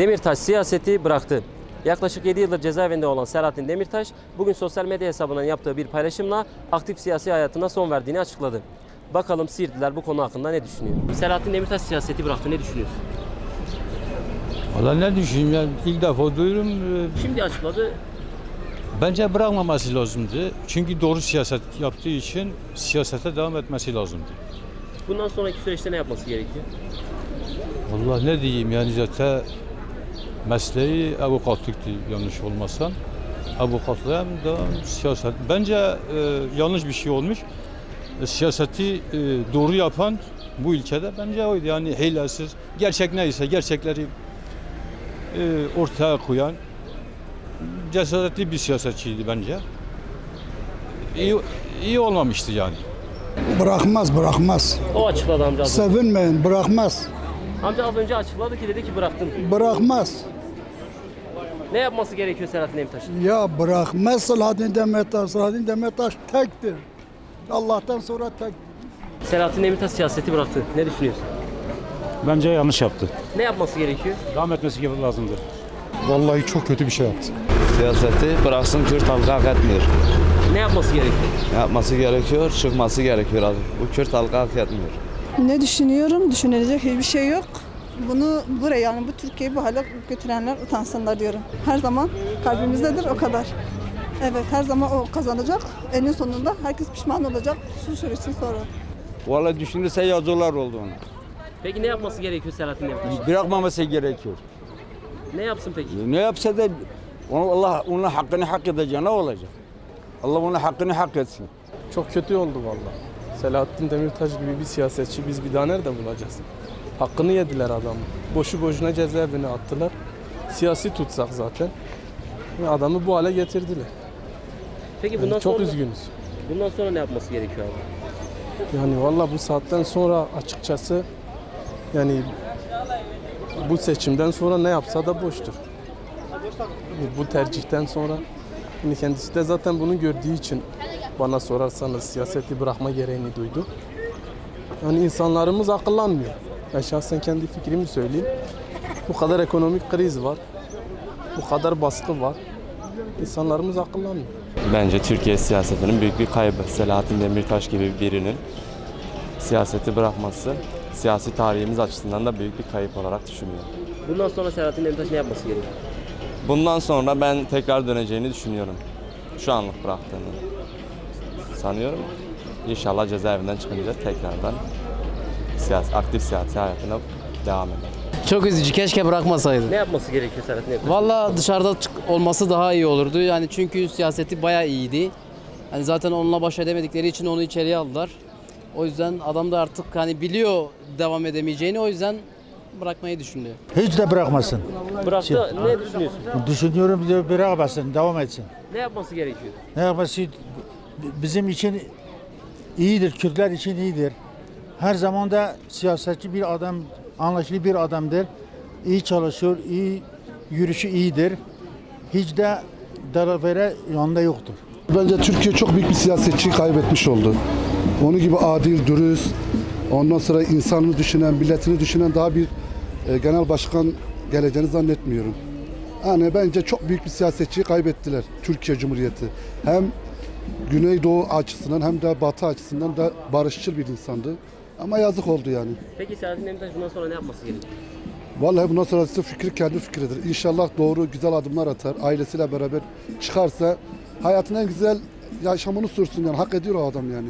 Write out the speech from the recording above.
Demirtaş siyaseti bıraktı. Yaklaşık 7 yıldır cezaevinde olan Selahattin Demirtaş bugün sosyal medya hesabından yaptığı bir paylaşımla aktif siyasi hayatına son verdiğini açıkladı. Bakalım Siirtliler bu konu hakkında ne düşünüyor? Selahattin Demirtaş siyaseti bıraktı. Ne düşünüyorsun? Valla ne düşüneyim yani ilk defa duyuyorum. Ee, Şimdi açıkladı. Bence bırakmaması lazımdı. Çünkü doğru siyaset yaptığı için siyasete devam etmesi lazımdı. Bundan sonraki süreçte ne yapması gerekiyor? Vallahi ne diyeyim yani zaten mesleği avukatlıktı yanlış olmasam. Avukatlığa devam siyaset. Bence e, yanlış bir şey olmuş. E, siyaseti e, doğru yapan bu ülkede bence oydu. Yani hilesiz, gerçek neyse gerçekleri e, ortaya koyan cesaretli bir siyasetçiydi bence. İyi, iyi olmamıştı yani. Bırakmaz bırakmaz. O açıkladı amca. Sevinmeyin bırakmaz. Amca az önce açıkladı ki dedi ki bıraktım. Bırakmaz. Ne yapması gerekiyor Selahattin Demirtaş'ın? Ya bırakmaz Selahattin Demirtaş. Selahattin Demirtaş tektir. Allah'tan sonra tek. Selahattin Demirtaş siyaseti bıraktı. Ne düşünüyorsun? Bence yanlış yaptı. Ne yapması gerekiyor? Devam etmesi gibi lazımdı. Vallahi çok kötü bir şey yaptı. Siyaseti bıraksın Kürt halkı hak etmiyor. Ne yapması gerekiyor? Yapması gerekiyor, çıkması gerekiyor abi. Bu Kürt halkı hak etmiyor. Ne düşünüyorum? Düşünülecek hiçbir şey yok. Bunu buraya yani bu Türkiye'yi bu hale götürenler utansınlar diyorum. Her zaman kalbimizdedir o kadar. Evet her zaman o kazanacak. Eninin sonunda herkes pişman olacak. Şu için sonra. Vallahi düşünürse yazılar oldu ona. Peki ne yapması gerekiyor Selahattin Demirtaş? Bırakmaması gerekiyor. Ne yapsın peki? Ne yapsa da onu Allah onun hakkını hak edecek ne olacak? Allah onun hakkını hak etsin. Çok kötü oldu valla. Selahattin Demirtaş gibi bir siyasetçi biz bir daha nerede bulacağız? Hakkını yediler adamı. Boşu boşuna cezaevine attılar. Siyasi tutsak zaten. Adamı bu hale getirdiler. Peki Yani bundan çok sonra üzgünüz. bundan sonra ne yapması gerekiyor abi? Yani valla bu saatten sonra açıkçası yani bu seçimden sonra ne yapsa da boştur. Bu tercihten sonra şimdi kendisi de zaten bunu gördüğü için bana sorarsanız siyaseti bırakma gereğini duydu. Yani insanlarımız akıllanmıyor. Ben şahsen kendi fikrimi söyleyeyim. Bu kadar ekonomik kriz var. Bu kadar baskı var. İnsanlarımız akıllanmıyor. Bence Türkiye siyasetinin büyük bir kaybı. Selahattin Demirtaş gibi birinin siyaseti bırakması siyasi tarihimiz açısından da büyük bir kayıp olarak düşünüyorum. Bundan sonra Selahattin Demirtaş ne yapması gerekiyor? Bundan sonra ben tekrar döneceğini düşünüyorum. Şu anlık bıraktığını sanıyorum. İnşallah cezaevinden çıkınca tekrardan siyasi, aktif siyasi hayatına devam eder. Çok üzücü. Keşke bırakmasaydı. Ne yapması gerekiyor Selahattin Demirtaş? Valla dışarıda çık- olması daha iyi olurdu. Yani çünkü siyaseti bayağı iyiydi. Hani zaten onunla baş edemedikleri için onu içeriye aldılar. O yüzden adam da artık hani biliyor devam edemeyeceğini o yüzden bırakmayı düşündü. Hiç de bırakmasın. Bıraktı. Ne düşünüyorsun? Düşünüyorum bir de bırakmasın, devam etsin. Ne yapması gerekiyor? Ne yapması bizim için iyidir, Kürtler için iyidir. Her zaman da siyasetçi bir adam, anlaşılı bir adamdır. İyi çalışıyor, iyi yürüyüşü iyidir. Hiç de dalavere yanında yoktur. Bence Türkiye çok büyük bir siyasetçi kaybetmiş oldu. Onu gibi adil, dürüst, ondan sonra insanını düşünen, milletini düşünen daha bir e, genel başkan geleceğini zannetmiyorum. Yani bence çok büyük bir siyasetçiyi kaybettiler Türkiye Cumhuriyeti. Hem Güneydoğu açısından hem de Batı açısından da barışçıl bir insandı. Ama yazık oldu yani. Peki Selahattin Demirtaş bundan sonra ne yapması gerekiyor? Vallahi bundan sonrası fikri kendi fikridir. İnşallah doğru güzel adımlar atar. Ailesiyle beraber çıkarsa hayatın en güzel yaşamını sürsün yani. Hak ediyor o adam yani.